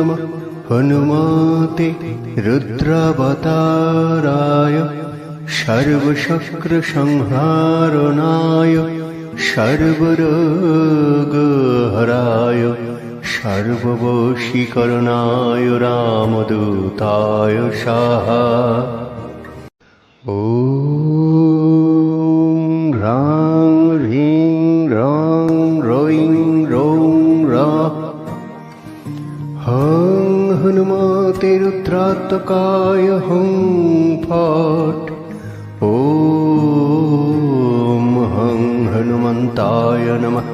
নমঃ হনুমতে রুদ্রাবতারায় সর্বশক্র সংহারণায় সর্বরোগহরায় সর্ববশীকরণায় রামদূতায় সাহা ॐ हं हनुमते रुद्रात्मकाय हं फट् ॐ हं हनुमन्ताय नमः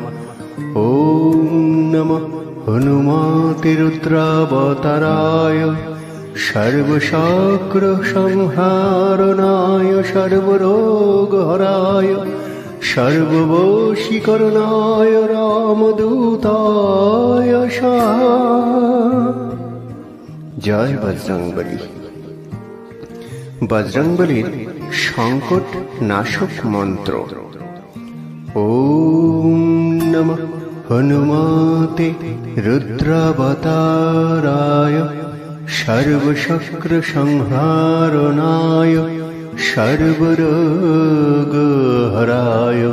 ॐ नमः हनुमते रुद्रावताराय সর্বশাক্র সংহারণায় সর্বরোগহরায় সর্ববশীকরণায় রামদূতায় সাহা জয় বজরংবলী। বজরংবলীর সংকট নাশক মন্ত্র। ওম নমঃ হনুমতে রুদ্রাবতারায় সর্বশক্র সংহারণায় সর্বরোগহরায়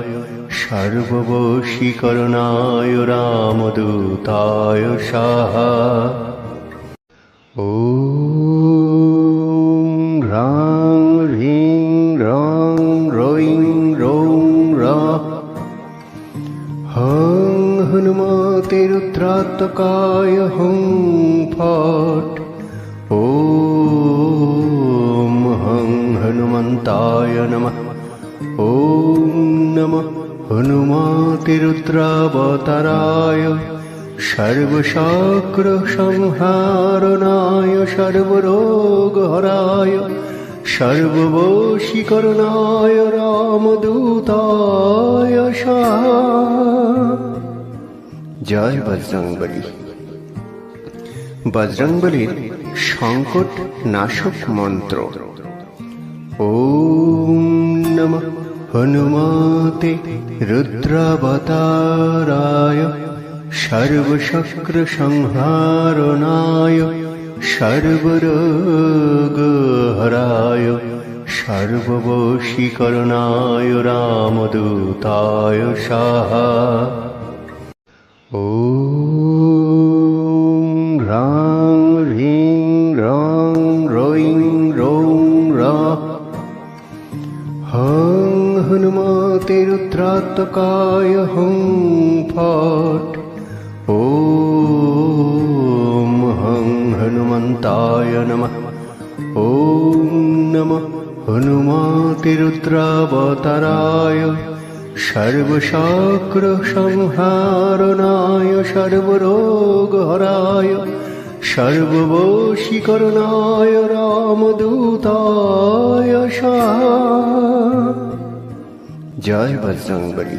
সর্ববশীকরণায় রামদূতায় সাহা। ॐ ह्रां ह्रीं रं रों रौं रा हं हनुमते रुद्रात्मकाय हं फट्। ॐ हनुमन्ताय नमः। ॐ नमः। हनुमते रुद्रावताराय সর্বশাক্র সংহারণায় সর্বরোগহরায়, সর্ববশীকরণায়, রামদূতায় জয় বজরংবলী। বজরংবলীর সংকট নাশক মন্ত্র। ওম নমঃ হনুমতে রুদ্রাবতারায় सर्वशक्रसंहारणाय सर्वरोगहराय सर्ववशीकरणाय रामदूताय साहा ॐ ह्रां ह्रीं ह्रां ह्रौं ह्रौं ह्राः हं हनुमतिरुद्रात्मकाय हं फट् ॐ हं हनुमन्ताय नमः ॐ नमः हनुमते रुद्रावताराय সর্বশাক্র সংহারণায় সর্বরোগহরায় সর্ববশীকরণায় রামদূতায় সাহা জয় বজরংবলী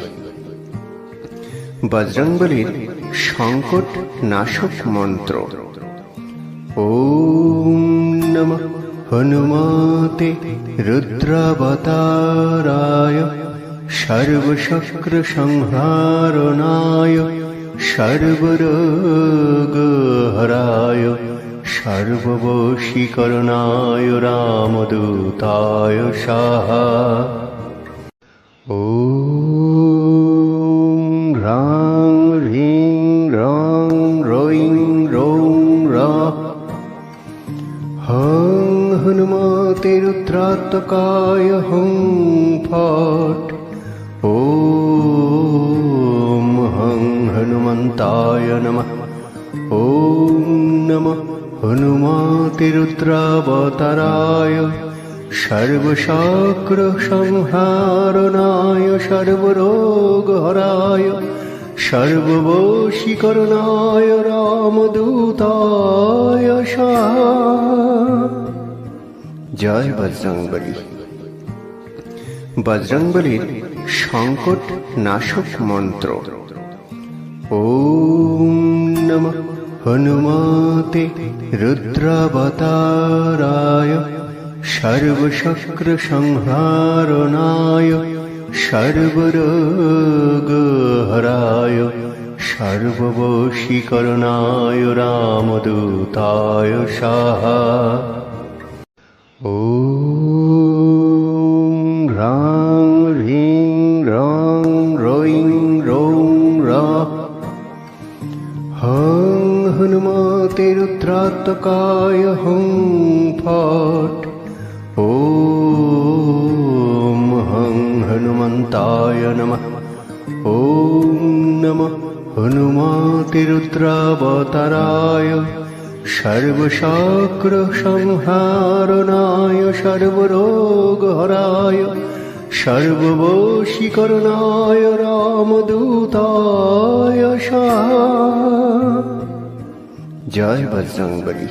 বজরংবলীর সংকট নাশক মন্ত্র। ওম নমঃ হনুমতে রুদ্রাবতারায় সর্বশক্র সংহারণায় সর্বরোগহরায় সর্ববশীকরণায় রামদূতায় সাহা। ॐ रं रों रौं रा हं हनुमते रुद्रात्मकाय हं फट् ॐ हं हनुमन्ताय नमः ॐ नमः हनुमते रुद्रावताराय সর্বশাক্র সংহারণায় সর্বরোগহরায় সর্ববশীকরণায় রামদূতায় জয় বজরংবলী। বজরংবলীর সংকট নাশক মন্ত্র। ওম নমঃ হনুমতে রুদ্রাবতারায় সর্বশক্র সংহারণায় সর্বরোগ হরায় সর্ববশীকরণায় রামদূতায় সাহা। ও হং হনুমতে রুদ্রাত্মকায় হং ফট। ও हनुमन्ताय नमः ॐ नमः हनुमते रुद्रावताराय सर्वशाक्रसंहारणाय सर्वरोगहराय सर्ववशीकरणाय रामदूताय स्वाहा জয় বজরংবলী